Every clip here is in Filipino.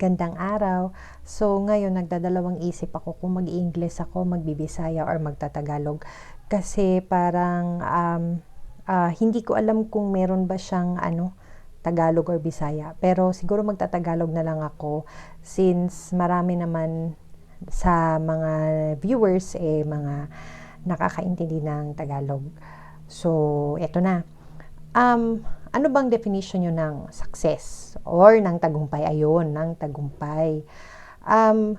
Gandang araw. So, ngayon nagdadalawang isip ako kung mag-English ako, magbibisaya or magtatagalog. Kasi parang um, ah, hindi ko alam kung meron ba siyang ano, Tagalog or Bisaya. Pero siguro magtatagalog na lang ako since marami naman sa mga viewers eh mga nakakaintindi ng Tagalog. So, eto na. Um, ano bang definition nyo ng success or ng tagumpay? Ayun, ng tagumpay. Um,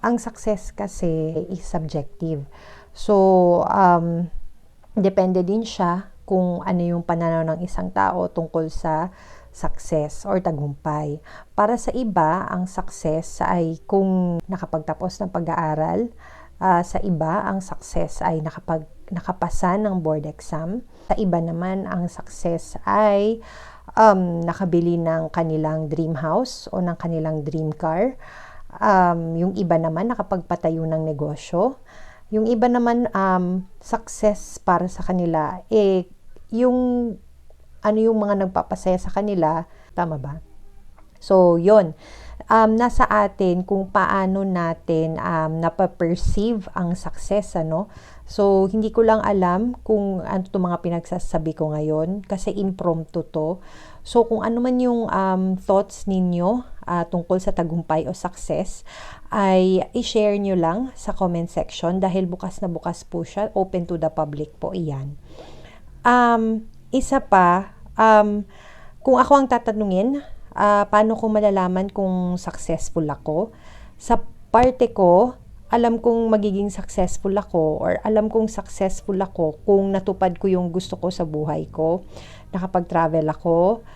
ang success kasi is subjective. So, um, depende din siya kung ano yung pananaw ng isang tao tungkol sa success or tagumpay. Para sa iba, ang success ay kung nakapagtapos ng pag-aaral. Uh, sa iba, ang success ay nakapag nakapasa ng board exam. Sa iba naman, ang success ay um, nakabili ng kanilang dream house o ng kanilang dream car. Um, yung iba naman, nakapagpatayo ng negosyo. Yung iba naman, um, success para sa kanila, eh, yung ano yung mga nagpapasaya sa kanila, tama ba? So, yon um, nasa atin kung paano natin um, napaperceive ang success, ano? So, hindi ko lang alam kung ano itong mga pinagsasabi ko ngayon kasi impromptu to. So, kung ano man yung um, thoughts ninyo uh, tungkol sa tagumpay o success, ay i-share nyo lang sa comment section dahil bukas na bukas po siya. Open to the public po iyan. Um, isa pa, um, kung ako ang tatanungin, uh, paano ko malalaman kung successful ako? Sa parte ko, alam kong magiging successful ako or alam kong successful ako kung natupad ko yung gusto ko sa buhay ko. Nakapag-travel ako,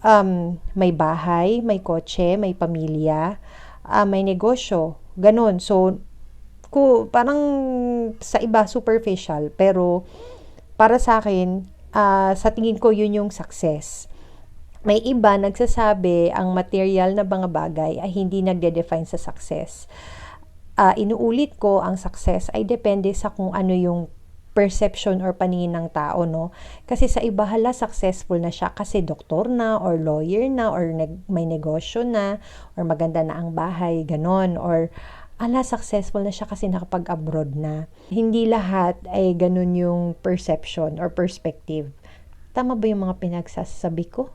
um, may bahay, may kotse, may pamilya, uh, may negosyo. Ganon. So, ko, parang sa iba superficial, pero para sa akin, uh, sa tingin ko yun yung success. May iba nagsasabi ang material na mga bagay ay hindi nagde-define sa success uh, inuulit ko, ang success ay depende sa kung ano yung perception or paningin ng tao, no? Kasi sa iba hala, successful na siya kasi doktor na or lawyer na or neg- may negosyo na or maganda na ang bahay, ganon. Or ala, successful na siya kasi nakapag-abroad na. Hindi lahat ay ganon yung perception or perspective. Tama ba yung mga pinagsasabi ko?